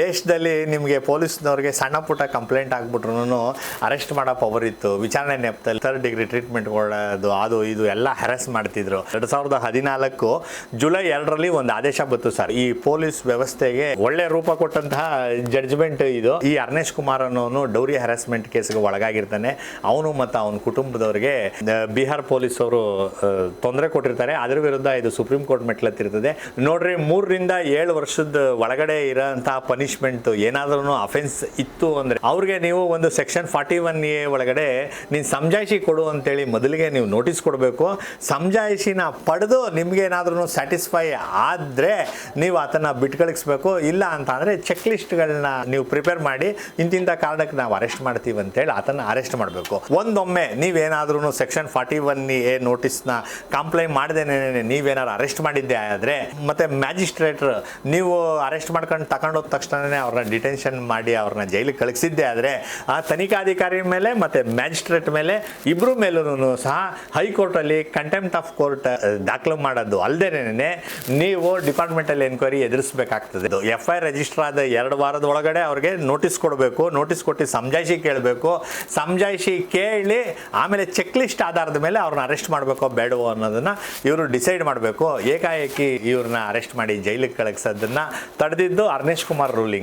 ದೇಶದಲ್ಲಿ ನಿಮಗೆ ಪೊಲೀಸ್ನವ್ರಿಗೆ ಸಣ್ಣ ಪುಟ್ಟ ಕಂಪ್ಲೇಂಟ್ ಆಗ್ಬಿಟ್ರು ಅರೆಸ್ಟ್ ಮಾಡೋ ಪವರ್ ಇತ್ತು. ವಿಚಾರಣೆ ನೆಪದಲ್ಲಿ ಥರ್ಡ್ ಡಿಗ್ರಿ ಟ್ರೀಟ್ಮೆಂಟ್ ಕೊಡೋದು, ಅದು, ಇದು ಎಲ್ಲ ಹ್ಯಾರಸ್ ಮಾಡ್ತಿದ್ರು. ಎರಡು ಸಾವಿರದ ಹದಿನಾಲ್ಕು ಜುಲೈ ಎರಡರಲ್ಲಿ ಒಂದು ಆದೇಶ ಬಂತು ಸರ್ ಈ ಪೊಲೀಸ್ ವ್ಯವಸ್ಥೆಗೆ ಒಳ್ಳೆ ರೂಪ ಕೊಟ್ಟಂತಹ ಜಡ್ಜ್ಮೆಂಟ್ ಇದು. ಈ ಅರ್ನೇಶ್ ಕುಮಾರ್ ಅನ್ನೋನು ಡೌರಿ ಹ್ಯಾರಸ್ಮೆಂಟ್ ಕೇಸ್ಗೆ ಒಳಗಾಗಿರ್ತಾನೆ. ಅವನು ಮತ್ತು ಅವನ ಕುಟುಂಬದವರಿಗೆ ಬಿಹಾರ್ ಪೊಲೀಸ್ ಅವರು ತೊಂದರೆ ಕೊಟ್ಟಿರ್ತಾರೆ. ಅದರ ವಿರುದ್ಧ ಇದು ಸುಪ್ರೀಂ ಕೋರ್ಟ್ ಮೆಟ್ಲತ್ತಿರ್ತದೆ ನೋಡ್ರಿ, ಮೂರರಿಂದ ಏಳು ವರ್ಷದ ಒಳಗಡೆ ಇರೋಂತಹ ಪನಿಷ್ಮೆಂಟ್ ಏನಾದ್ರೂ ಅಫೆನ್ಸ್ ಇತ್ತು ಅಂದ್ರೆ ಅವ್ರಿಗೆ ನೀವು ಒಂದು ಸೆಕ್ಷನ್ ಫಾರ್ಟಿ ಒನ್ ಎ ಒಳಗಡೆ ನೀನು ಸಮಜಾಯಿಷಿ ಕೊಡು ಅಂತೇಳಿ ಮೊದಲಿಗೆ ನೀವು ನೋಟಿಸ್ ಕೊಡಬೇಕು. ಸಮಜಾಯಿಷಿನ ಪಡೆದು ನಿಮಗೆ ಏನಾದ್ರೂ ಸ್ಯಾಟಿಸ್ಫೈ ಆದ್ರೆ ನೀವು ಆತನ ಬಿಟ್ಕಳಿಸ್ಬೇಕು. ಇಲ್ಲ ಅಂತ ಚೆಕ್ ಲಿಸ್ಟ್ಗಳನ್ನ ನೀವು ಪ್ರಿಪೇರ್ ಮಾಡಿ ಇಂತಿಂಥ ಕಾರಣಕ್ಕೆ ನಾವು ಅರೆಸ್ಟ್ ಮಾಡ್ತೀವಿ ಅಂತೇಳಿ ಆತನ ಅರೆಸ್ಟ್ ಮಾಡಬೇಕು. ಒಂದೊಮ್ಮೆ ನೀವೇನಾದ್ರೂ ಸೆಕ್ಷನ್ ಫಾರ್ಟಿ ಒನ್ ಎ ನೋಟಿಸ್ನ ಕಂಪ್ಲೇಂಟ್ ಮಾಡದೇನೆ ನೀವೇನಾದ್ರು ಅರೆಸ್ಟ್ ಮಾಡಿದ್ದೆ ಆದರೆ ಮತ್ತೆ ಮ್ಯಾಜಿಸ್ಟ್ರೇಟ್ ನೀವು ಅರೆಸ್ಟ್ ಮಾಡ್ಕೊಂಡು ತಗೊಂಡೋದ ತಕ್ಷಣನೇ ಅವ್ರನ್ನ ಡಿಟೆನ್ಷನ್ ಮಾಡಿ ಅವ್ರನ್ನ ಜೈಲಿಗೆ ಕಳಿಸಿದ್ದೆ ಆದರೆ ಆ ತನಿಖಾಧಿಕಾರಿ ಮೇಲೆ ಮತ್ತೆ ಮ್ಯಾಜಿಸ್ಟ್ರೇಟ್ ಮೇಲೆ ಇಬ್ಬರು ಮೇಲೂ ಸಹ ಹೈಕೋರ್ಟಲ್ಲಿ ಕಂಟೆಂಪ್ಟ್ ಆಫ್ ಕೋರ್ಟ್ ದಾಖಲು ಮಾಡೋದು ಅಲ್ಲದೇನೆ ನೀವು ಡಿಪಾರ್ಟ್ಮೆಂಟಲ್ಲಿ ಎನ್ಕ್ವೈರಿ ಎದುರಿಸಬೇಕಾಗ್ತದೆ. ಎಫ್ ಐ ರಿಜಿಸ್ಟರ್ ಆದ ಎರಡು ವಾರದ ಒಳಗಡೆ ಅವ್ರಿಗೆ ನೋಟಿಸ್ ಕೊಡಬೇಕು ನೋಟಿಸ್ ಕೊಟ್ಟು ಸಮಜಾಯಿಷಿ ಕೇಳಬೇಕು. ಸಮಜಾಯಿಷಿ ಕೇಳಿ ಆಮೇಲೆ ಚೆಕ್ ಲಿಸ್ಟ್ ಆಧಾರದ ಮೇಲೆ ಅವ್ರನ್ನ ಅರೆಸ್ಟ್ ಮಾಡಬೇಕೋ ಬೇಡವೋ ಅನ್ನೋದನ್ನ ಇವರು ಡಿಸೈಡ್ ಮಾಡಬೇಕು. ಏಕಾಏಕಿ ಇವ್ರನ್ನ ಅರೆಸ್ಟ್ ಮಾಡಿ ಜೈಲಿಗೆ ಕಳಿಸೋದನ್ನ ತಡೆದಿದ್ದು ಅರ್ನೇಶ್ ಕುಮಾರ್